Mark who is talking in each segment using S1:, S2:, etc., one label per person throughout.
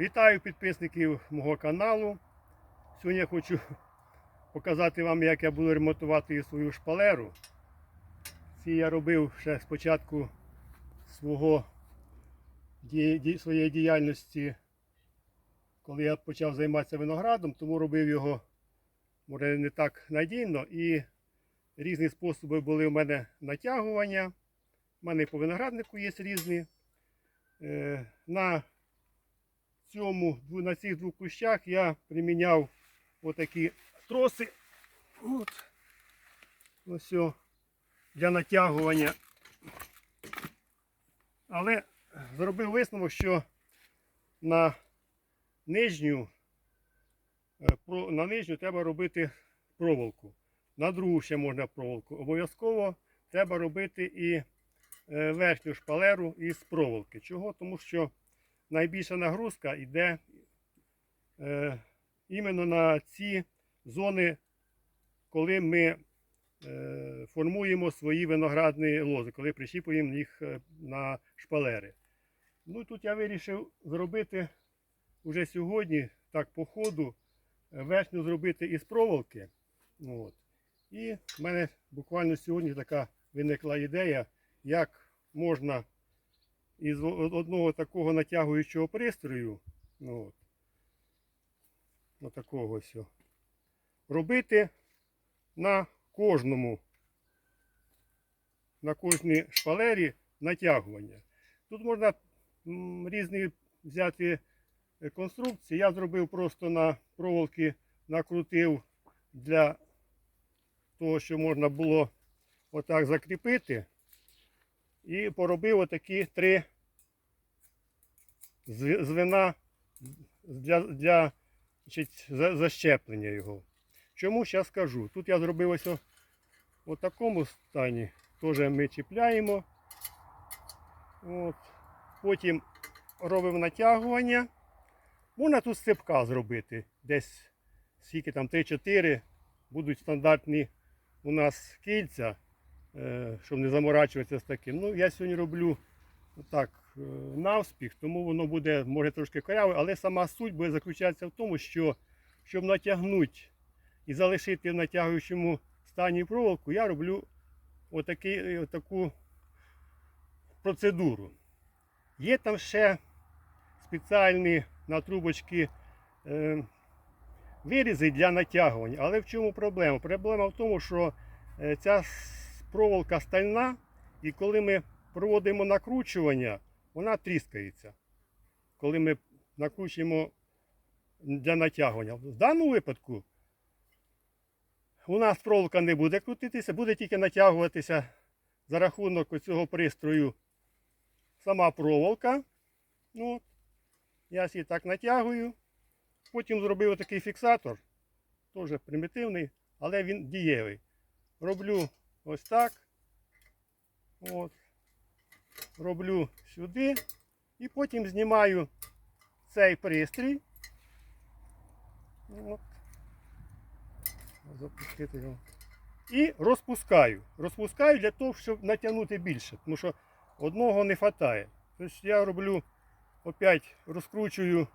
S1: Вітаю підписників мого каналу. Сьогодні я хочу показати вам, як я буду ремонтувати свою шпалеру. Ці я робив ще спочатку свого, своєї діяльності, коли я почав займатися виноградом, тому робив його може, не так надійно. І різні способи були у мене натягування. У мене по винограднику є різні. Е, На цьому, на цих двох кущах я приміняв отакі троси. От. Ось о, для натягування. Але зробив висновок, що на нижню, е, на нижню треба робити проволоку. На другу ще можна проволоку. Обов'язково треба робити і е, верхню шпалеру із проволоки. Чого? Тому що найбільша нагрузка йде е, іменно на ці зони, коли ми е, формуємо свої виноградні лози, коли прищіпуємо їх е, на шпалери. Ну тут я вирішив зробити вже сьогодні, так по ходу, верхню зробити із проволоки. От. І в мене буквально сьогодні така виникла ідея, як можна із одного такого натягуючого пристрою, ну, от, на такого ось, робити на кожному, на кожній шпалері натягування. Тут можна різні взяти е, конструкції. Я зробив просто на проволоки, накрутив для того, що можна було отак закріпити. І поробив отакі три зв- звена для, для значить, защеплення його. Чому зараз скажу? Тут я зробив ось у такому стані. Теж ми чіпляємо. От. Потім робимо натягування. Можна тут степка зробити. Десь скільки там 3-4 будуть стандартні у нас кільця, щоб не заморачуватися з таким. Ну, я сьогодні роблю так е, навспіх, тому воно буде може трошки коряве, але сама суть буде заключатися в тому, що щоб натягнути і залишити в натягуючому стані проволоку, я роблю отакий, е, таку процедуру. Є там ще спеціальні на трубочки е, вирізи для натягування. Але в чому проблема? Проблема в тому, що е, ця проволока стальна, і коли ми проводимо накручування, вона тріскається. Коли ми накручуємо для натягування. В даному випадку у нас проволока не буде крутитися, буде тільки натягуватися за рахунок цього пристрою сама проволока. Ну, я її так натягую. Потім зробив такий фіксатор, теж примітивний, але він дієвий. Роблю ось так. От. Роблю сюди. І потім знімаю цей пристрій. От. Запустити його. І розпускаю. Розпускаю для того, щоб натягнути більше, тому що одного не вистачає. Тобто я роблю опять розкручую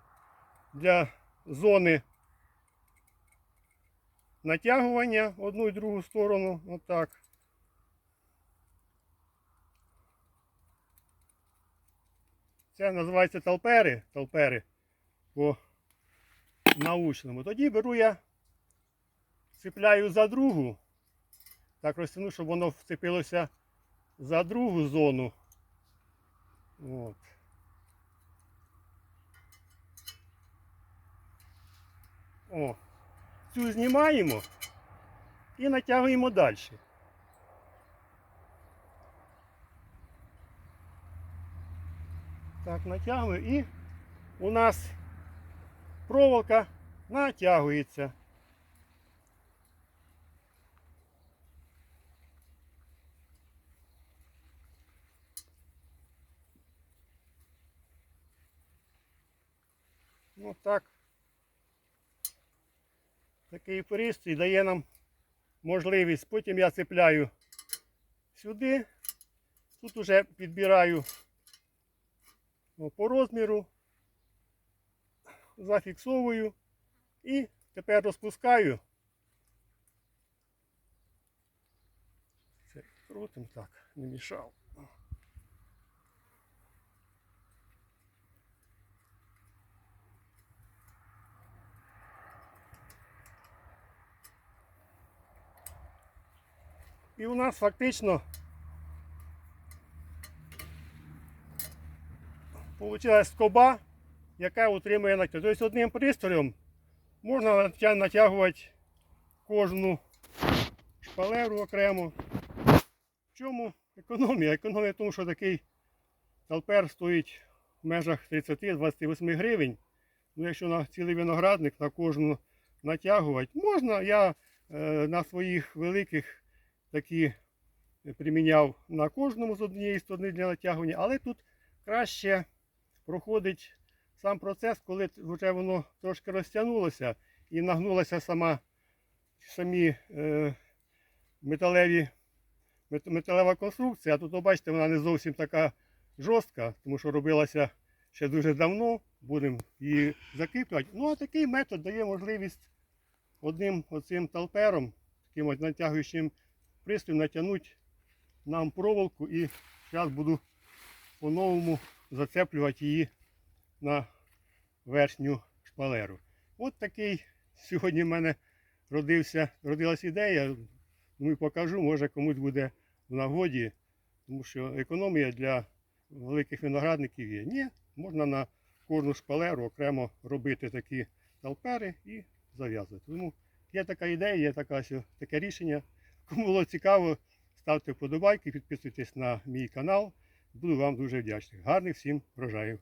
S1: для зони натягування одну і другу сторону. Отак. Це називається талпери, талпери по научному. Тоді беру я, цепляю за другу, так розтягну, щоб воно вцепилося за другу зону. От. О, цю знімаємо і натягуємо далі. Так, натягую і у нас проволока натягується. Ну так. Такий пристрій дає нам можливість. Потім я цепляю сюди. Тут уже підбираю по розміру. зафіксовую і тепер розпускаю. Це крутим так, не мішав. І у нас фактично вийшла скоба, яка утримує натяг. Тобто одним пристроєм можна натягувати кожну шпалеру окремо. В чому економія? Економія в тому, що такий талпер стоїть в межах 30-28 гривень. Ну, якщо на цілий виноградник на кожну натягувати, можна. Я е, на своїх великих такі приміняв на кожному з однієї сторони для натягування, але тут краще проходить сам процес, коли вже воно трошки розтягнулося і нагнулася сама самі е, металеві, металева конструкція. А тут, бачите, вона не зовсім така жорстка, тому що робилася ще дуже давно. Будемо її закріплювати. Ну, а такий метод дає можливість одним оцим талпером, таким от натягуючим пристроєм натягнути нам проволоку і зараз буду по-новому зацеплювати її на верхню шпалеру. От такий сьогодні в мене родився, родилась ідея. Думаю, покажу, може комусь буде в нагоді, тому що економія для великих виноградників є. Ні, можна на кожну шпалеру окремо робити такі талпери і зав'язувати. Тому є така ідея, є така, сьо- таке рішення. Кому було цікаво, ставте вподобайки, підписуйтесь на мій канал. Буду вам дуже вдячний. Гарних всім врожаїв!